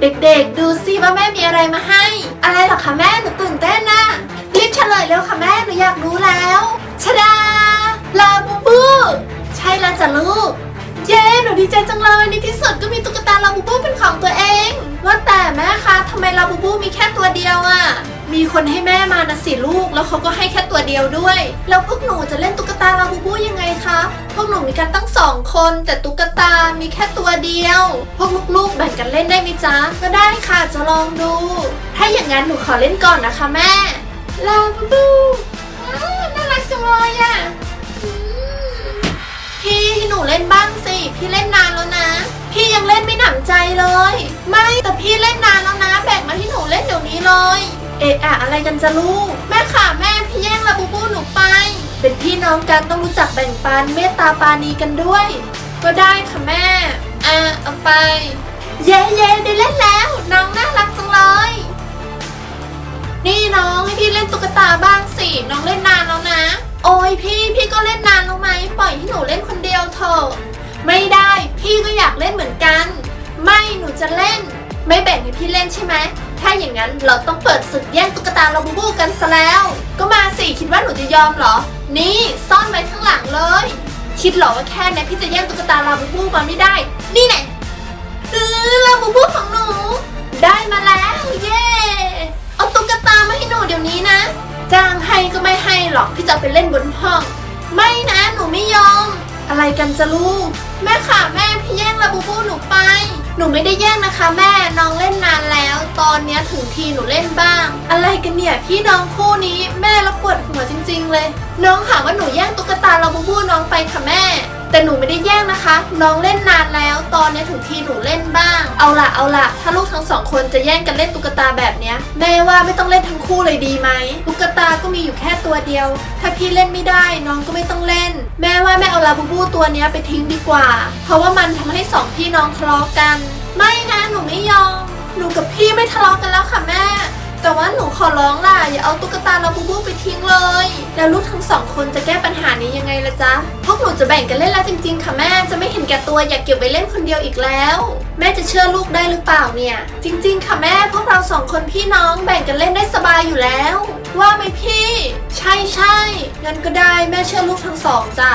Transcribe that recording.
เด็กๆ ดูสิว่าแม่มีอะไรมาให้ อะไรเหรอคะแม่หนูตื่นเต้นนะรีบเฉลยเร็วค่ะแม่หนูอยากรู้แล้วชดาลาบูบู ใช่แล้วจ้ะลูก เย้หนูดีใจจังเลยในที่สุดก็มีตุ๊กตาลาบูบูเป็นของตัวเอง ว่าแต่แม่คะทำไมลาบูบูมีแค่ตัวเดียวอะ มีคนให้แม่มานะสิลูก แล้วเขาก็ให้แค่ตัวเดียวด้วย แล้วพวกหนูจะเล่นตุ๊กตาลาบูบูยังไงคะ พวกหนูมีกันตั้งสองคน แต่ตุ๊กตามีแค่ตัวเดียว พวกลูกๆแบ่งกันเล่นได้ไหมจ๊ะ ก็ได้ค่ะจะลองดู ถ้าอย่างนั้นหนูขอเล่นก่อนนะคะแม่ ลาบูบูอ้าน่ารักจังเลยอะพี่ให้หนูเล่นบ้างสิ พี่เล่นนานแล้วนะ พี่ยังเล่นไม่หนำใจเลย ไม่แต่พี่เล่นนาน อะอะอะไรกันจะลูก แม่ค่ะแม่พี่แย่งลาบูบูหนูไป เป็นพี่น้องกันต้องรู้จักแบ่งปันเมตตาปรานีกันด้วย ก็ได้ค่ะแม่อะเอาไป เย้เย้ได้เล่นแล้ว น้องน่ารักจังเลย นี่น้องให้พี่เล่นตุ๊กตาบ้างสิน้องเล่นนานแล้วนะ โอ้ยพี่พี่ก็เล่นนานแล้วไหมปล่อยให้หนูเล่นคนเดียวเถอะไม่ได้พี่ก็อยากเล่นเหมือนกัน ไม่หนูจะเล่น ไม่แบ่งให้พี่เล่นใช่ไหม ถ้าอย่างนั้นเราต้องเปิดศึกแย่งตุ๊กตาลาบูบูกันซะแล้ว ก็มาสิคิดว่าหนูจะยอมเหรอ นี่ซ่อนไว้ข้างหลังเลย คิดเหรอว่าแค่นี้พี่จะแย่งตุ๊กตาลาบูบูมาไม่ได้ นี่แน่เออลาบูบูของหนู ได้มาแล้วเย้เอาตุ๊กตามาให้หนูเดี๋ยวนี้นะ จ้างให้ก็ไม่ให้หรอกพี่จะไปเล่นบนห้อง ไม่นะหนูไม่ยอม อะไรกันจะลูก แม่ค่ะแม่พี่แย่งลาบูบูหนูไป หนูไม่ได้แย่งนะคะ แม่น้องเล่นนานแล้ว ตอนเนี้ยถึงทีหนูเล่นบ้าง อะไรกันเนี่ยพี่น้องคู่นี้แม่ล้วปวดหัวจริง ๆ เลย น้องหาว่าหนูแย่งตุ๊กตาลาบูบูน้องไปค่ะแม่ แต่หนูไม่ได้แย่งนะคะ น้องเล่นนานแล้ว ตอนนี้ถึงทีหนูเล่นบ้าง เอาล่ะเอาล่ะถ้าลูกทั้งสองคนจะแย่งกันเล่นตุ๊กตาแบบเนี้ย แม่ว่าไม่ต้องเล่นทั้งคู่เลยดีไหมตุ๊กตาก็มีอยู่แค่ตัวเดียว ถ้าพี่เล่นไม่ได้น้องก็ไม่ต้อง แม่ว่าแม่เอาลาบูบูตัวเนี้ยไปทิ้งดีกว่า เพราะว่ามันทำให้สองพี่น้องทะเลาะกัน ไม่นะหนูไม่ยอม หนูกับพี่ไม่ทะเลาะกันแล้วค่ะแม่ แต่ว่าหนูขอร้องล่ะอย่าเอาตุ๊กตาลาบูบูไปทิ้งเลย แล้วลูกทั้งสองคนจะแก้ปัญหานี้ยังไงละจ๊ะ พวกหนูจะแบ่งกันเล่นแล้วจริงๆ ค่ะแม่ จะไม่เห็นแก่ตัวอยากเก็บไว้เล่นคนเดียวอีกแล้ว แม่จะเชื่อลูกได้หรือเปล่าเนี่ย จริง ๆ ค่ะแม่พวกเราสองคนพี่น้องแบ่งกันเล่นได้สบายอยู่แล้ว ว่าไหมพี่ ใช่ใช่งั้นก็ได้แม่เชื่อลูกทั้งสองจ้ะ